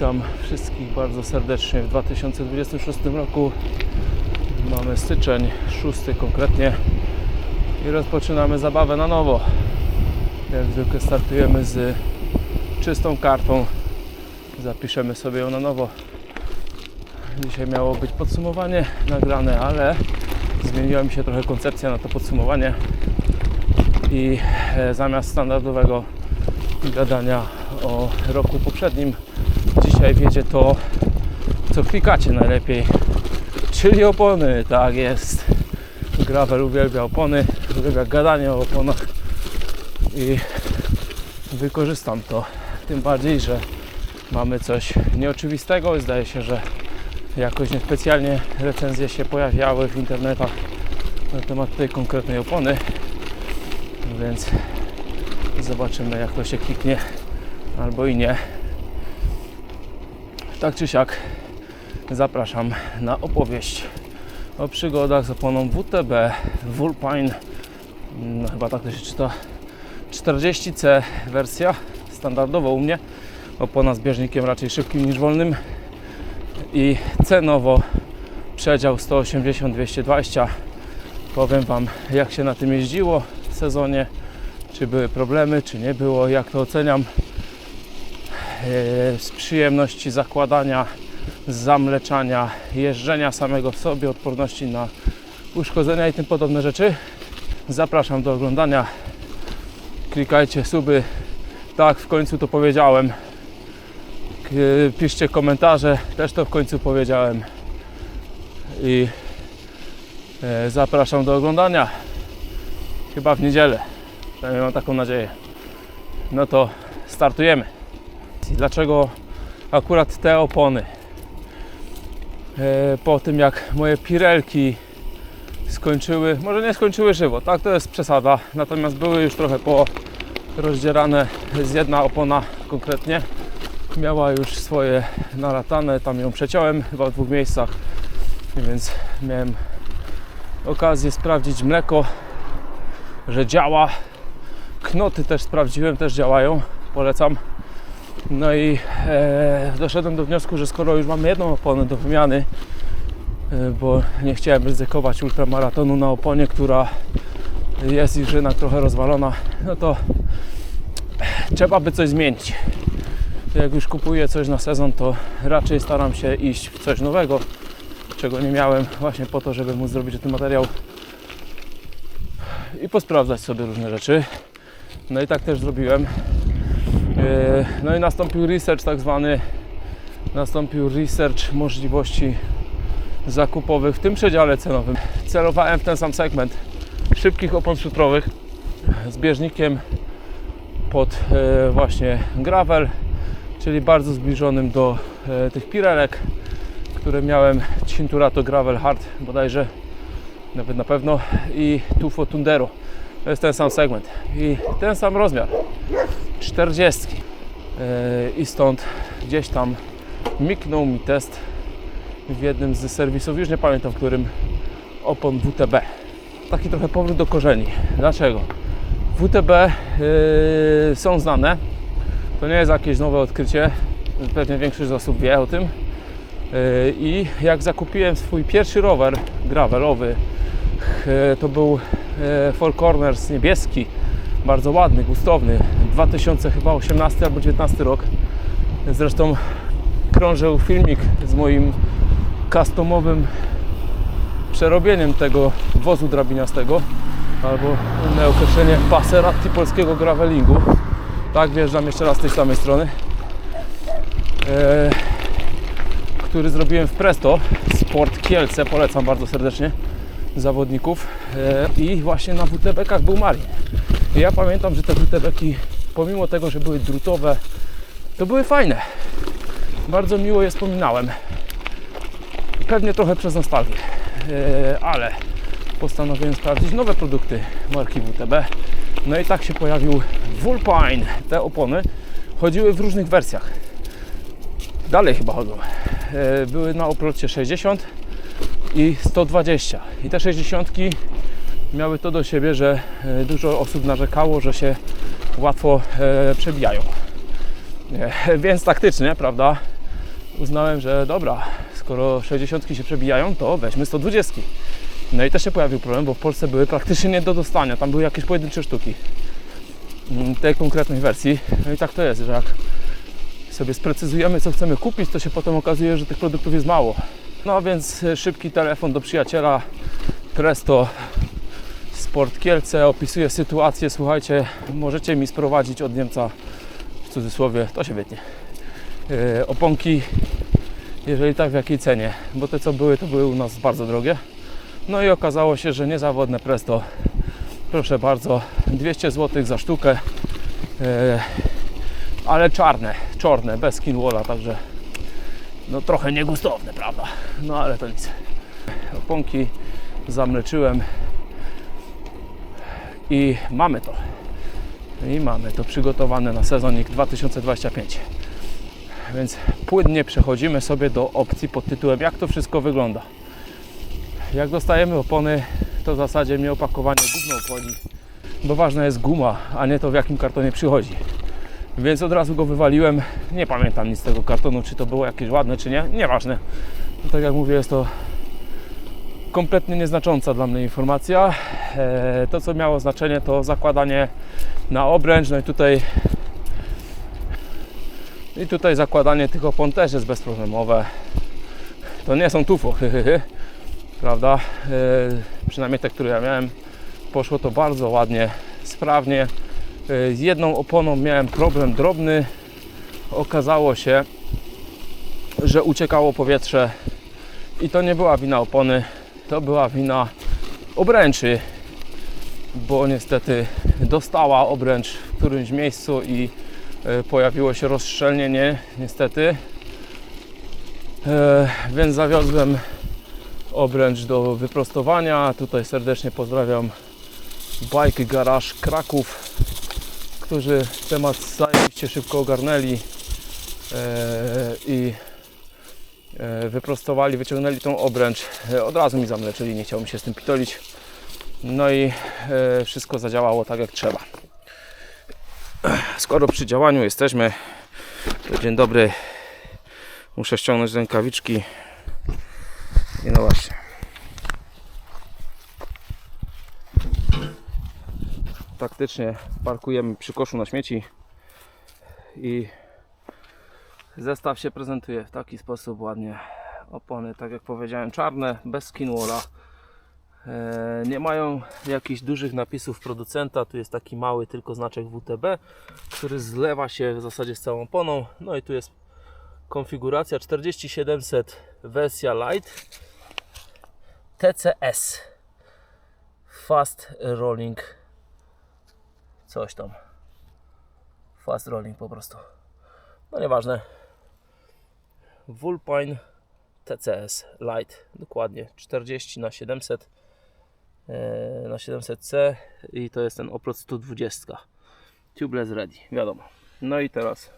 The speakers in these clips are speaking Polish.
Witam wszystkich bardzo serdecznie w 2026 roku. Mamy styczeń, 6 konkretnie i rozpoczynamy zabawę na nowo. Jak zwykle startujemy z czystą kartą. Zapiszemy sobie ją na nowo. Dzisiaj miało być podsumowanie nagrane, ale zmieniła mi się trochę koncepcja na to podsumowanie i e, zamiast standardowego gadania o roku poprzednim, dzisiaj wiedzie to, co klikacie najlepiej, czyli opony. Tak jest. Gravel uwielbia opony, uwielbia gadanie o oponach i wykorzystam to. Tym bardziej, że mamy coś nieoczywistego. Zdaje się, że jakoś niespecjalnie recenzje się pojawiały w internetach na temat tej konkretnej opony, więc zobaczymy jak to się kliknie albo i nie. Tak czy siak zapraszam na opowieść o przygodach z oponą WTB Vulpine no, chyba tak to się czyta 40C wersja standardowo u mnie. Opona z bieżnikiem raczej szybkim niż wolnym. I cenowo przedział 180-220 powiem Wam jak się na tym jeździło w sezonie czy były problemy, czy nie było, jak to oceniam z przyjemności zakładania, zamleczania, jeżdżenia samego w sobie, odporności na uszkodzenia i tym podobne rzeczy. Zapraszam do oglądania. Klikajcie suby. Tak, w końcu to powiedziałem. Piszcie komentarze, też to w końcu powiedziałem. I e, zapraszam do oglądania. Chyba w niedzielę. Przynajmniej mam taką nadzieję. No to startujemy. Dlaczego akurat te opony? E, Po tym jak moje pirelki skończyły, może nie skończyły żywo, tak to jest przesada, natomiast były już trochę po rozdzierane z jedna opona konkretnie miała już swoje nalatane, tam ją przeciąłem chyba w dwóch miejscach, więc miałem okazję sprawdzić mleko, że działa. Knoty też sprawdziłem, też działają, polecam. No i e, doszedłem do wniosku, że skoro już mamy jedną oponę do wymiany, e, bo nie chciałem ryzykować ultramaratonu na oponie, która jest już jednak trochę rozwalona, no to trzeba by coś zmienić. Jak już kupuję coś na sezon, to raczej staram się iść w coś nowego, czego nie miałem, właśnie po to, żeby móc zrobić ten materiał i posprawdzać sobie różne rzeczy. No i tak też zrobiłem. E, No i nastąpił research tak zwany, nastąpił research możliwości zakupowych w tym przedziale cenowym. Celowałem w ten sam segment szybkich opon szutrowych z bieżnikiem pod e, właśnie gravel, czyli bardzo zbliżonym do e, tych pirelek, które miałem Cinturato Gravel Hard bodajże, nawet na pewno i Tufo Tundero. To jest ten sam segment i ten sam rozmiar. 40. Yy, I stąd gdzieś tam miknął mi test w jednym z serwisów, już nie pamiętam w którym, opon WTB. Taki trochę powrót do korzeni. Dlaczego? WTB yy, są znane. To nie jest jakieś nowe odkrycie. Pewnie większość z osób wie o tym. Yy, I jak zakupiłem swój pierwszy rower gravelowy, yy, to był yy, Four Corners niebieski, bardzo ładny, gustowny, 2000 chyba 18 albo 19 rok. Zresztą krążył filmik z moim customowym przerobieniem tego wozu drabiniastego albo inne określenie Passerati polskiego gravelingu. Tak, wjeżdżam jeszcze raz z tej samej strony. E, który zrobiłem w Presto Sport Kielce, polecam bardzo serdecznie zawodników e, i właśnie na WTB-kach był Marin. I ja pamiętam, że te WTB-ki pomimo tego, że były drutowe, to były fajne. Bardzo miło je wspominałem. Pewnie trochę przez nostalgię, e, ale postanowiłem sprawdzić nowe produkty marki WTB. No i tak się pojawił Vulpine. Te opony chodziły w różnych wersjach. Dalej chyba chodzą. E, Były na oplocie 60 i 120. I te 60 miały to do siebie, że e, dużo osób narzekało, że się łatwo e, przebijają. E, więc taktycznie, prawda? uznałem, że dobra, skoro 60 się przebijają, to weźmy 120. No i też się pojawił problem, bo w Polsce były praktycznie nie do dostania. Tam były jakieś pojedyncze sztuki mm, tej konkretnej wersji. No i tak to jest, że jak sobie sprecyzujemy, co chcemy kupić, to się potem okazuje, że tych produktów jest mało. No więc e, szybki telefon do przyjaciela Presto Sport Kielce opisuje sytuację. Słuchajcie, możecie mi sprowadzić od Niemca w cudzysłowie, to się wytnie. Yy, oponki, jeżeli tak, w jakiej cenie? Bo te co były, to były u nas bardzo drogie. No i okazało się, że niezawodne Presto, proszę bardzo, 200 zł za sztukę, yy, ale czarne, czarne, bez skin walla, także no trochę niegustowne, prawda? No ale to nic. Oponki zamleczyłem i mamy to. I mamy to przygotowane na sezonik 2025. Więc płynnie przechodzimy sobie do opcji pod tytułem jak to wszystko wygląda. Jak dostajemy opony, to w zasadzie mnie opakowanie gówno obchodzi, bo ważna jest guma, a nie to w jakim kartonie przychodzi. Więc od razu go wywaliłem. Nie pamiętam nic z tego kartonu, czy to było jakieś ładne, czy nie. Nieważne. No, tak jak mówię, jest to kompletnie nieznacząca dla mnie informacja. E, To, co miało znaczenie, to zakładanie na obręcz. No i tutaj i tutaj zakładanie tych opon też jest bezproblemowe. To nie są tufo, prawda? E, Przynajmniej te, które ja miałem, poszło to bardzo ładnie, sprawnie. E, Z jedną oponą miałem problem drobny. Okazało się, że uciekało powietrze i to nie była wina opony, to była wina obręczy, bo niestety dostała obręcz w którymś miejscu i e, pojawiło się rozszczelnienie, niestety. E, Więc zawiozłem obręcz do wyprostowania. Tutaj serdecznie pozdrawiam Bike Garage Kraków, którzy temat zajebiście szybko ogarnęli e, i wyprostowali, wyciągnęli tą obręcz. Od razu mi zamleczyli, nie chciało mi się z tym pitolić. No i e, wszystko zadziałało tak jak trzeba. Skoro przy działaniu jesteśmy, to dzień dobry. Muszę ściągnąć rękawiczki. I no właśnie. Taktycznie parkujemy przy koszu na śmieci i Zestaw się prezentuje w taki sposób ładnie. Opony, tak jak powiedziałem, czarne, bez skinwalla. E, Nie mają jakichś dużych napisów producenta. Tu jest taki mały tylko znaczek WTB, który zlewa się w zasadzie z całą oponą. No i tu jest konfiguracja 4700 wersja Light TCS Fast Rolling coś tam. Fast Rolling po prostu. No nieważne. Vulpine TCS Light, dokładnie 40 na 700 e, na 700C i to jest ten oprot 120 tubeless ready, wiadomo. No i teraz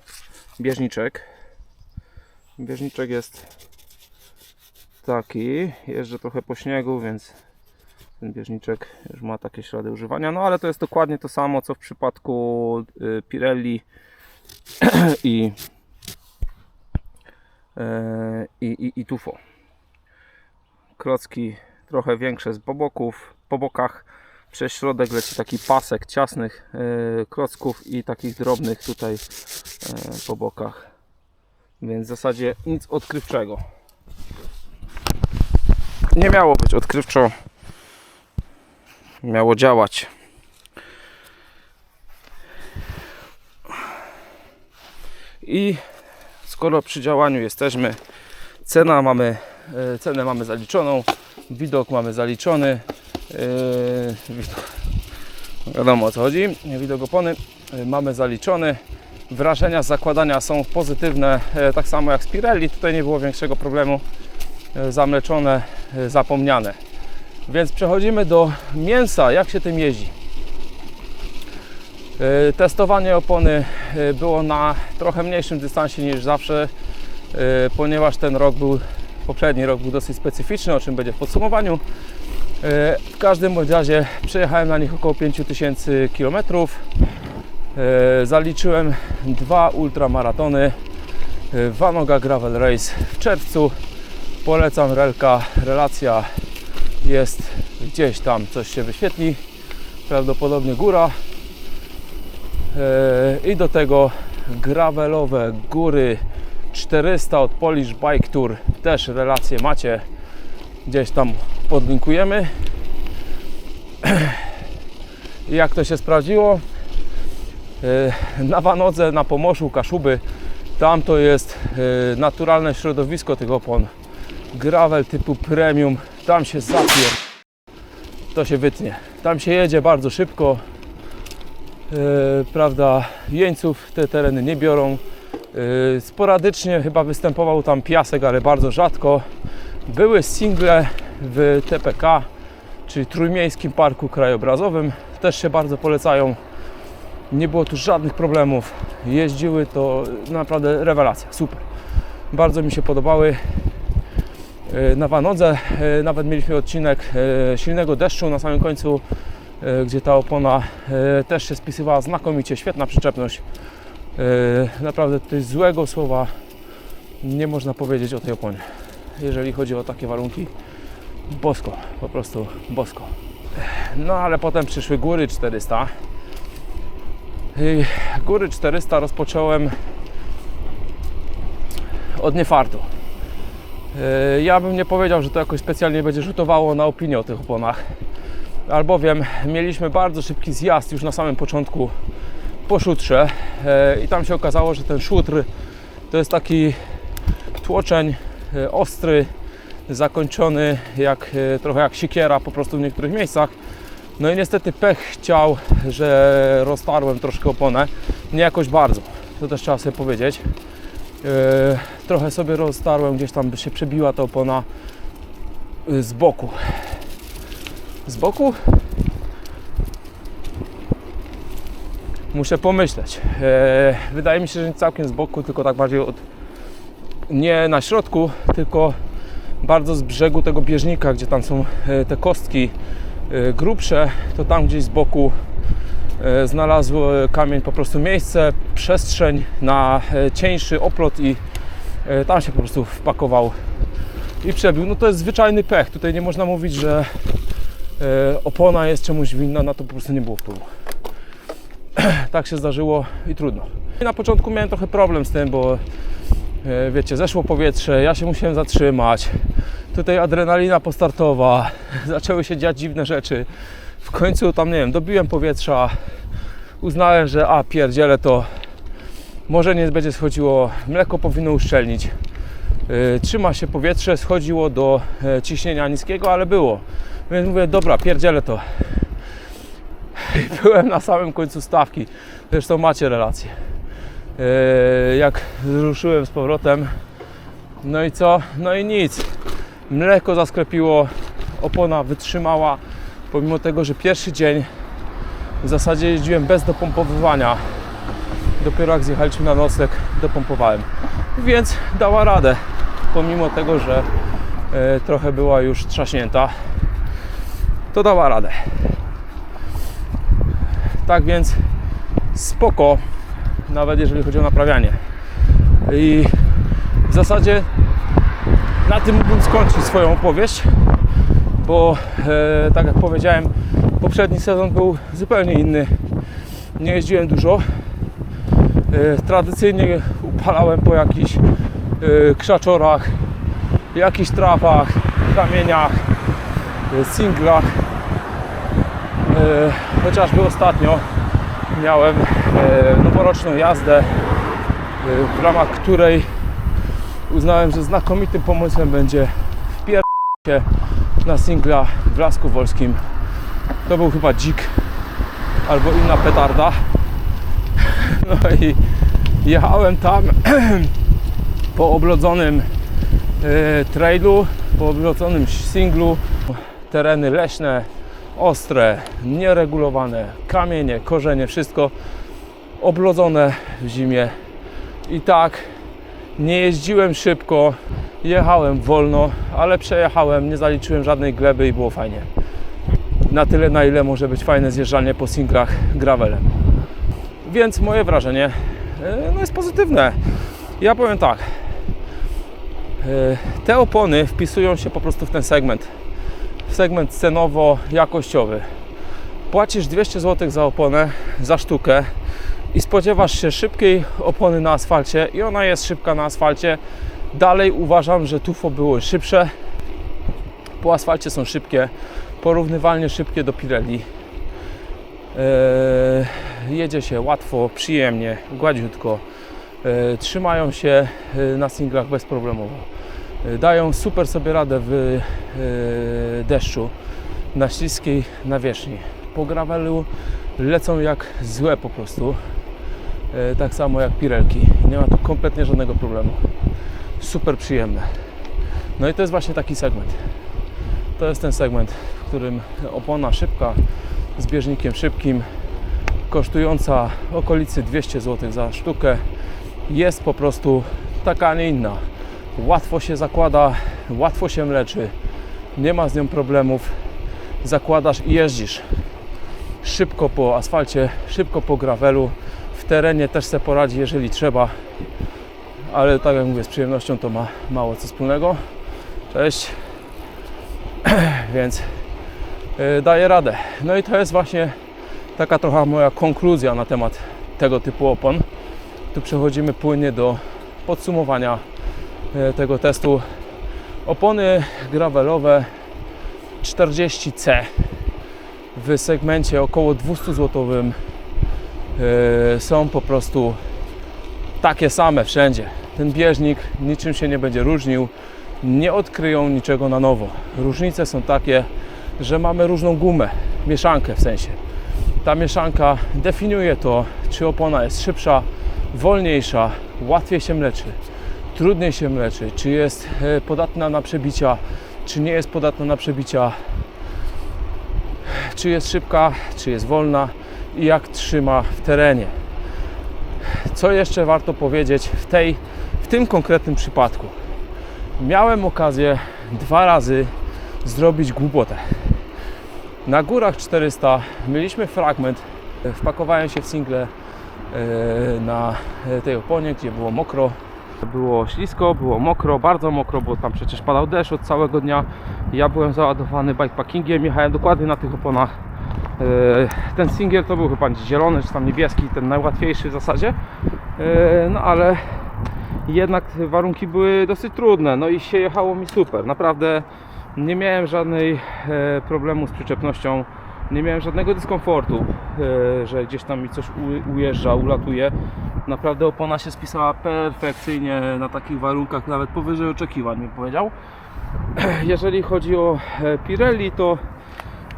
bieżniczek. Bieżniczek jest taki jeżdżę trochę po śniegu, więc ten bieżniczek już ma takie ślady używania, no ale to jest dokładnie to samo co w przypadku y, Pirelli i e, i, i, i tufo. Klocki trochę większe z po boków, po bokach. Przez środek leci taki pasek ciasnych e, klocków i takich drobnych tutaj e, po bokach. Więc w zasadzie nic odkrywczego. Nie miało być odkrywczo. Miało działać. I skoro przy działaniu jesteśmy, cena mamy, e, cenę mamy zaliczoną, widok mamy zaliczony, widok, wiadomo o co chodzi, widok opony e, mamy zaliczony, wrażenia z zakładania są pozytywne, e, tak samo jak z Pirelli, tutaj nie było większego problemu, e, zamleczone, zapomniane. Więc przechodzimy do mięsa, jak się tym jeździ. Testowanie opony było na trochę mniejszym dystansie niż zawsze, ponieważ ten rok był, poprzedni rok był dosyć specyficzny, o czym będzie w podsumowaniu. E, W każdym bądź razie przejechałem na nich około 5000 km. E, Zaliczyłem dwa ultramaratony y, Vanoga Gravel Race w czerwcu. Polecam relka, relacja jest gdzieś tam, coś się wyświetli, prawdopodobnie góra. E, I do tego gravelowe góry 400 od Polish Bike Tour. Też relacje macie, gdzieś tam podlinkujemy. Jak to się sprawdziło? E, Na Wanodze, na Pomorzu, Kaszuby, tam to jest e, naturalne środowisko tych opon. Gravel typu premium, tam się zapier... To się wytnie. Tam się jedzie bardzo szybko. E, prawda, jeńców te tereny nie biorą. E, sporadycznie chyba występował tam piasek, ale bardzo rzadko. Były single w TPK, czyli Trójmiejskim Parku Krajobrazowym. Też się bardzo polecają. Nie było tu żadnych problemów. Jeździły to naprawdę rewelacja, super. Bardzo mi się podobały. E, Na Wanodze e, nawet mieliśmy odcinek silnego deszczu na samym końcu, gdzie ta opona też się spisywała znakomicie, świetna przyczepność. E, Naprawdę tutaj złego słowa nie można powiedzieć o tej oponie. Jeżeli chodzi o takie warunki, bosko, po prostu bosko. No ale potem przyszły góry 400. I góry 400 rozpocząłem od niefartu. Yy, Ja bym nie powiedział, że to jakoś specjalnie będzie rzutowało na opinię o tych oponach, albowiem mieliśmy bardzo szybki zjazd już na samym początku po szutrze yy, i tam się okazało, że ten szutr to jest taki tłoczeń yy, ostry, zakończony jak, yy, trochę jak siekiera po prostu w niektórych miejscach. No i niestety pech chciał, że roztarłem troszkę oponę, nie jakoś bardzo, to też trzeba sobie powiedzieć. Trochę sobie roztarłem, gdzieś tam by się przebiła ta opona z boku. Z boku? Muszę pomyśleć. Yy, wydaje mi się, że całkiem z boku, tylko tak bardziej od nie na środku, tylko bardzo z brzegu tego bieżnika, gdzie tam są yy, te kostki yy, grubsze, to tam gdzieś z boku e, znalazł e, kamień po prostu miejsce, przestrzeń na e, cieńszy oplot i e, tam się po prostu wpakował i przebił. No to jest zwyczajny pech. Tutaj nie można mówić, że e, opona jest czemuś winna, na to po prostu nie było wpływu. tak się zdarzyło i trudno. Na początku miałem trochę problem z tym, bo e, wiecie, zeszło powietrze, ja się musiałem zatrzymać. Tutaj adrenalina postartowa, zaczęły się dziać dziwne rzeczy. W końcu tam, nie wiem, dobiłem powietrza, uznałem, że a pierdziele to może nie będzie schodziło, mleko powinno uszczelnić. Yy, trzyma się powietrze, schodziło do e, ciśnienia niskiego, ale było. Więc mówię, dobra, pierdzielę to. Byłem na samym końcu stawki. Zresztą macie relację. Yy, jak ruszyłem z powrotem, no i co? No i nic. Mleko zasklepiło, opona wytrzymała, pomimo tego, że pierwszy dzień w zasadzie jeździłem bez dopompowywania. Dopiero jak zjechaliśmy na nocleg, dopompowałem. Więc dała radę, pomimo tego, że e, trochę była już trzaśnięta, to dała radę. Tak więc spoko, nawet jeżeli chodzi o naprawianie. I w zasadzie na tym mógłbym skończyć swoją opowieść, bo e, tak jak powiedziałem, poprzedni sezon był zupełnie inny. Nie jeździłem dużo. E, tradycyjnie upalałem po jakichś e, krzaczorach, jakichś trapach, kamieniach, e, singlach. E, chociażby ostatnio miałem e, noworoczną jazdę, e, w ramach której uznałem, że znakomitym pomysłem będzie wpier się na singla w Lasku Wolskim. To był chyba dzik albo inna petarda. No i jechałem tam po oblodzonym trailu, po oblodzonym singlu. Tereny leśne, ostre, nieregulowane, kamienie, korzenie, wszystko oblodzone w zimie. I tak nie jeździłem szybko, jechałem wolno, ale przejechałem, nie zaliczyłem żadnej gleby i było fajnie. Na tyle, na ile może być fajne zjeżdżanie po singlach gravelem. Więc moje wrażenie e, no jest pozytywne. Ja powiem tak. e, Te opony wpisują się po prostu w ten segment. Segment cenowo-jakościowy. Płacisz 200 zł za oponę, za sztukę i spodziewasz się szybkiej opony na asfalcie i ona jest szybka na asfalcie. Dalej uważam, że Tufo było szybsze. Po asfalcie są szybkie, porównywalnie szybkie do Pirelli. Eee, jedzie się łatwo, przyjemnie, gładziutko. Eee, trzymają się e, na singlach bezproblemowo. E, dają super sobie radę w e, deszczu, na śliskiej nawierzchni. Po gravelu lecą jak złe po prostu. E, tak samo jak Pirelki. Nie ma tu kompletnie żadnego problemu. Super przyjemne. No i to jest właśnie taki segment. To jest ten segment, w którym opona szybka, z bieżnikiem szybkim, kosztująca okolicy 200 zł za sztukę, jest po prostu taka, a nie inna. Łatwo się zakłada, łatwo się mleczy, nie ma z nią problemów. Zakładasz i jeździsz. Szybko po asfalcie, szybko po gravelu. W terenie też se poradzi, jeżeli trzeba. Ale tak jak mówię, z przyjemnością to ma mało co wspólnego. Cześć. Więc yy, daję radę. No i to jest właśnie taka trochę moja konkluzja na temat tego typu opon. Tu przechodzimy płynnie do podsumowania tego testu. Opony gravelowe 40C w segmencie około 200 zł są po prostu takie same wszędzie. Ten bieżnik niczym się nie będzie różnił, nie odkryją niczego na nowo. Różnice są takie, że mamy różną gumę, mieszankę w sensie. Ta mieszanka definiuje to, czy opona jest szybsza, wolniejsza, łatwiej się mleczy, trudniej się mleczy, czy jest e, podatna na przebicia, czy nie jest podatna na przebicia, czy jest szybka, czy jest wolna i jak trzyma w terenie. Co jeszcze warto powiedzieć w, tej, w tym konkretnym przypadku? Miałem okazję dwa razy zrobić głupotę. Na górach 400 mieliśmy fragment, wpakowałem się w single e, na tej oponie, gdzie było mokro. Było ślisko, było mokro, bardzo mokro, bo tam przecież padał deszcz od całego dnia. Ja byłem załadowany bikepackingiem, jechałem dokładnie na tych oponach. E, Ten singiel to był chyba zielony, czy tam niebieski, ten najłatwiejszy w zasadzie. E, No ale jednak warunki były dosyć trudne, no i się jechało mi super. Naprawdę nie miałem żadnej e, problemu z przyczepnością, nie miałem żadnego dyskomfortu, e, że gdzieś tam mi coś ujeżdża, ulatuje. Naprawdę opona się spisała perfekcyjnie na takich warunkach, nawet powyżej oczekiwań bym powiedział. Jeżeli chodzi o e, Pirelli, to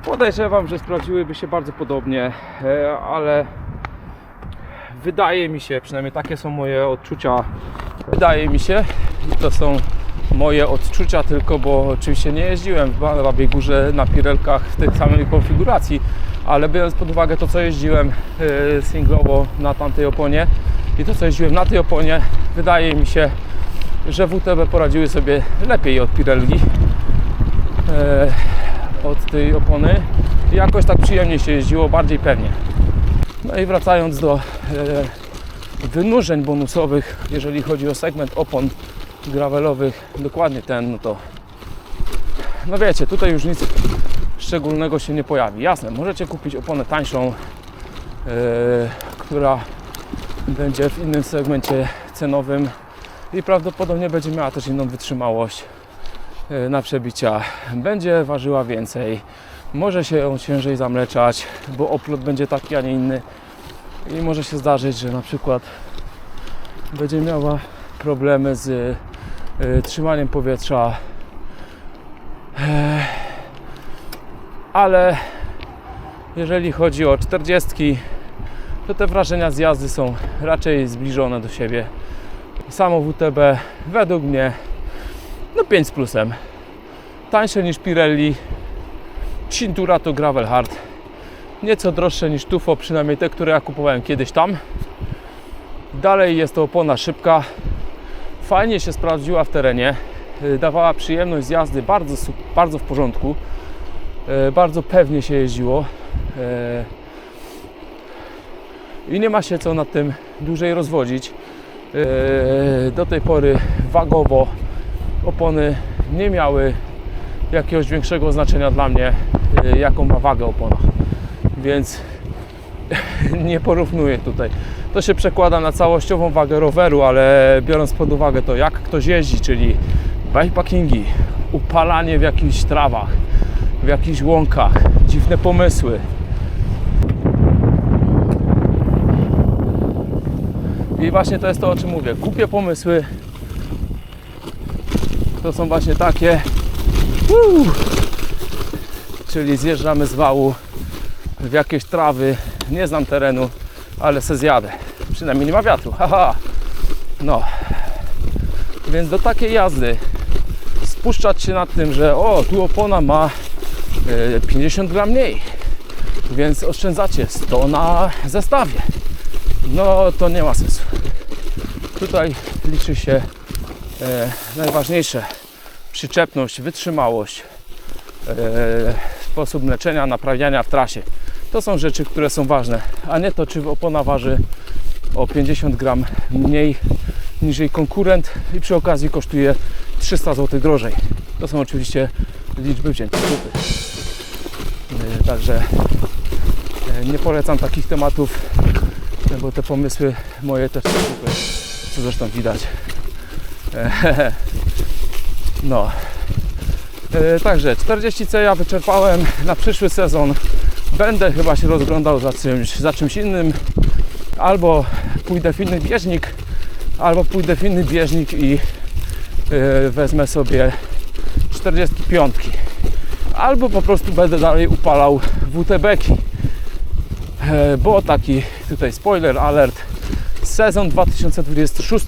podejrzewam, że sprawdziłyby się bardzo podobnie, e, ale wydaje mi się, przynajmniej takie są moje odczucia, wydaje mi się, i to są moje odczucia tylko, bo oczywiście nie jeździłem w Babie Górze na Pirelkach w tej samej konfiguracji, ale biorąc pod uwagę to, co jeździłem e, singlowo na tamtej oponie i to, co jeździłem na tej oponie, wydaje mi się, że WTB poradziły sobie lepiej od Pirelli e, od tej opony jakoś tak przyjemnie się jeździło, bardziej pewnie. No i wracając do e, wynurzeń bonusowych, jeżeli chodzi o segment opon gravelowych, dokładnie ten, no to no wiecie, tutaj już nic szczególnego się nie pojawi. Jasne, możecie kupić oponę tańszą, e, która będzie w innym segmencie cenowym i prawdopodobnie będzie miała też inną wytrzymałość e, na przebicia. Będzie ważyła więcej, może się ją ciężej zamleczać, bo oplot będzie taki, a nie inny i może się zdarzyć, że na przykład będzie miała problemy z trzymaniem powietrza. Ech. Ale jeżeli chodzi o 40, to te wrażenia z jazdy są raczej zbliżone do siebie. Samo WTB według mnie no 5 z plusem. Tańsze niż Pirelli. Cintura to Gravel Hard. Nieco droższe niż Tufo, przynajmniej te, które ja kupowałem kiedyś tam. Dalej jest to opona szybka. Fajnie się sprawdziła w terenie. Y, Dawała przyjemność z jazdy, bardzo, bardzo w porządku. Y, Bardzo pewnie się jeździło. Y, I nie ma się co nad tym dłużej rozwodzić. Do tej pory wagowo opony nie miały jakiegoś większego znaczenia dla mnie, jaką ma wagę opona. Więc nie porównuję tutaj. To się przekłada na całościową wagę roweru, ale biorąc pod uwagę to, jak ktoś jeździ, czyli bikepackingi, upalanie w jakichś trawach, w jakichś łąkach, dziwne pomysły. I właśnie to jest to, o czym mówię. Głupie pomysły to są właśnie takie, czyli zjeżdżamy z wału w jakieś trawy, nie znam terenu, ale se zjadę. Przynajmniej nie ma wiatru, haha. No. Więc do takiej jazdy spuszczać się nad tym, że o, tu opona ma e, 50 gram mniej, więc oszczędzacie 100 na zestawie. No to nie ma sensu. Tutaj liczy się e, najważniejsze przyczepność, wytrzymałość, e, sposób leczenia, naprawiania w trasie. To są rzeczy, które są ważne, a nie to, czy opona waży o 50 gram mniej niż jej konkurent i przy okazji kosztuje 300 zł drożej. To są oczywiście liczby wzięte kupy. E, Także e, nie polecam takich tematów, bo te pomysły moje też są kupy, co zresztą widać. No. E, Także 40C ja wyczerpałem na przyszły sezon. Będę chyba się rozglądał za czymś, za czymś innym. Albo pójdę w inny bieżnik, albo pójdę w inny bieżnik i e, wezmę sobie 45. Albo po prostu będę dalej upalał WTB-ki. E, Bo taki tutaj spoiler alert. Sezon 2026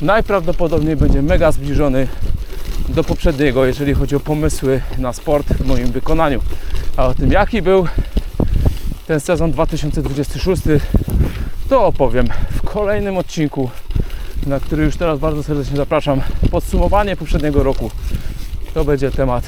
najprawdopodobniej będzie mega zbliżony do poprzedniego, jeżeli chodzi o pomysły na sport w moim wykonaniu. A o tym, jaki był ten sezon 2026, to opowiem w kolejnym odcinku, na który już teraz bardzo serdecznie zapraszam. Podsumowanie poprzedniego roku to będzie temat